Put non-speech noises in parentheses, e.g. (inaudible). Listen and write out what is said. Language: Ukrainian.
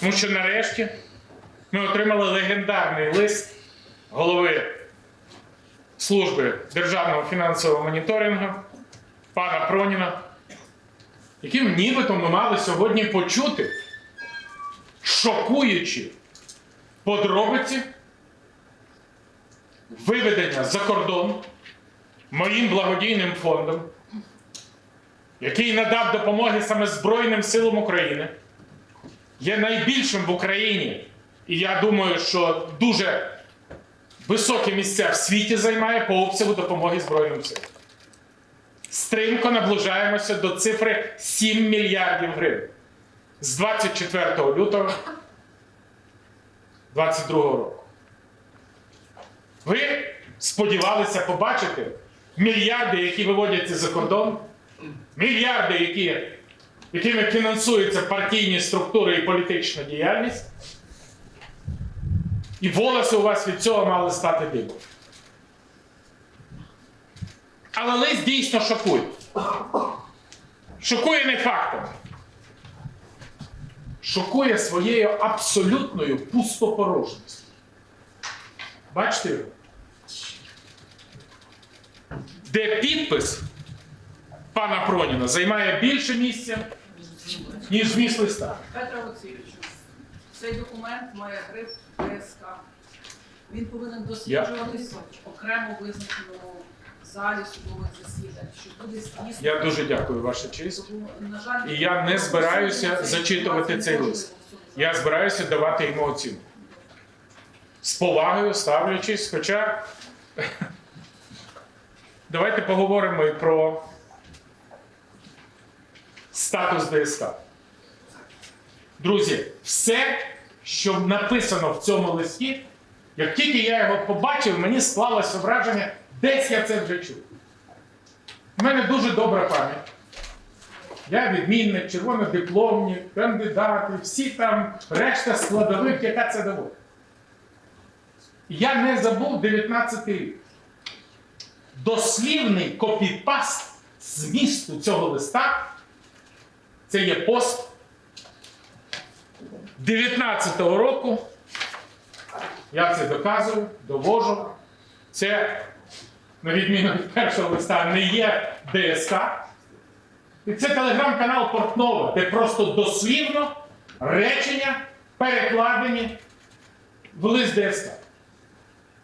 Тому що нарешті ми отримали легендарний лист голови служби державного фінансового моніторингу пана Проніна, яким нібито ми мали сьогодні почути шокуючі подробиці виведення за кордон моїм благодійним фондом, який надав допомоги саме Збройним силам України, є найбільшим в Україні. І я думаю, що дуже високі місця в світі займає по обсягу допомоги Збройним силам. Стрімко наближаємося до цифри 7 мільярдів гривень з 24 лютого 2022 року. Ви сподівалися побачити мільярди, які виводяться за кордон, мільярди, які, якими фінансуються партійні структури і політична діяльність. І волоси у вас від цього мали стати дибом. Але лист дійсно шокує. Шокує не фактами. Шокує своєю абсолютною пустопорожністю. Бачите його? Де підпис пана Проніна займає більше місця, ніж зміст листа. Петро Олексійовичу, цей документ має гриф ТСК. Він повинен досліджуватися окремо визначеному залі судових засідань, що буде здійснено. Я дуже дякую, ваша честь. На жаль, І я не збираюся зачитувати цей лист. Я збираюся давати йому оцінку. З повагою ставлячись, хоча (laughs) давайте поговоримо і про статус ДСК. Друзі, все, що написано в цьому листі, як тільки я його побачив, мені склалося враження, десь я це вже чув. У мене дуже добра пам'ять. Я відмінник, червонодипломні, кандидати, всі там решта складових, яка це доводить. Я не забув 19 рік. Дослівний копіпаст змісту цього листа. Це є пост 19-го року. Я це доказую, довожу. Це, на відміну від першого листа, не є ДСК. І це телеграм-канал Портнова, де просто дослівно речення перекладені в лист ДСК.